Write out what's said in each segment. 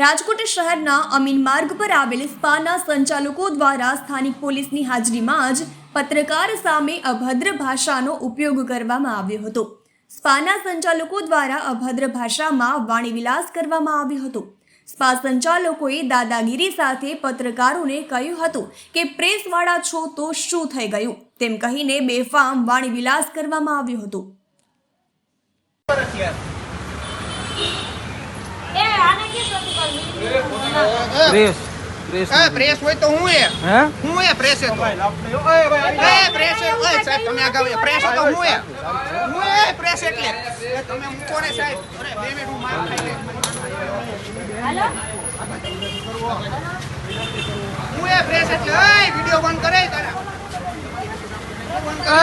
રાજકોટ શહેરના અમીન માર્ગ પર આવેલ સ્પાના સંચાલકો દ્વારા સ્થાનિક પોલીસની હાજરીમાં જ પત્રકાર સામે અભદ્ર ભાષાનો ઉપયોગ કરવામાં આવ્યો હતો. સ્પાના સંચાલકો દ્વારા અભદ્ર ભાષામાં વાણીવિલાસ કરવામાં આવ્યો હતો. સ્પા સંચાલકોએ દાદાગીરી સાથે પત્રકારોને કહ્યું હતું કે, પ્રેસવાળા છો તો શું થઈ ગયું? તેમ કહીને બેફામ વાણીવિલાસ કરવામાં આવ્યો હતો. પ્રેસ. પ્રેસ પ્રેસ હોય તો હું એ. હે? હું એ પ્રેસ એ તો. એ પ્રેસ એ. ઓય સાહેબ તમે આગળ. પ્રેસ તો હું એ. હું એ પ્રેસ એટલે. તમે મૂકો ને સાહેબ. અરે બે મિનિટ હું માર ખાઈ લે હાલો? હું એ પ્રેસ એટલે ઓય વિડિયો બંધ કરે તારા.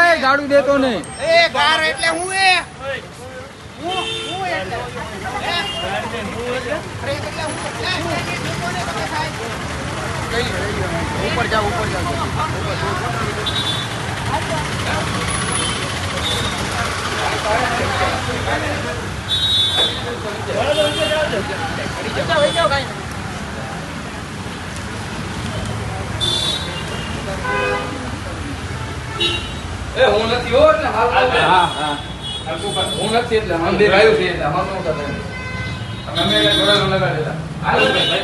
એ ગાડું દેતો નહીં. એ ગાર એટલે હું એ. હું હું એટલે એ? પ્રેસ એટલે હું એ, એ, મૂકો ને તમે સાહેબ ઉપર જાઓ ઉપર જાઓ એ હું નથી હો એટલે હાલ હા હા. હું નથી એટલે મંદિર આવ્યું છે એટલે અમારું શું કરે અમે જોડે લગાડી દેતા હાલ ભાઈ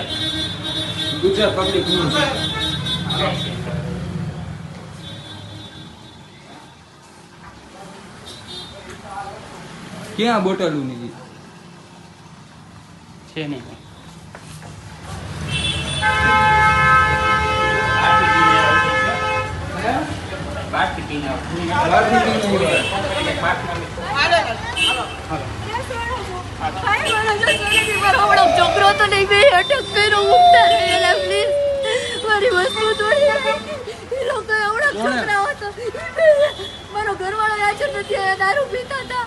ગુજરાત પબ્લિક ન્યૂઝ ક્યાં બોટલું ની છે નહીં. બાકી લોકો એવડા છોકરાઓ તો મારો ઘરવાળો હાજર નથી આવ્યા દારૂ પીતા હતા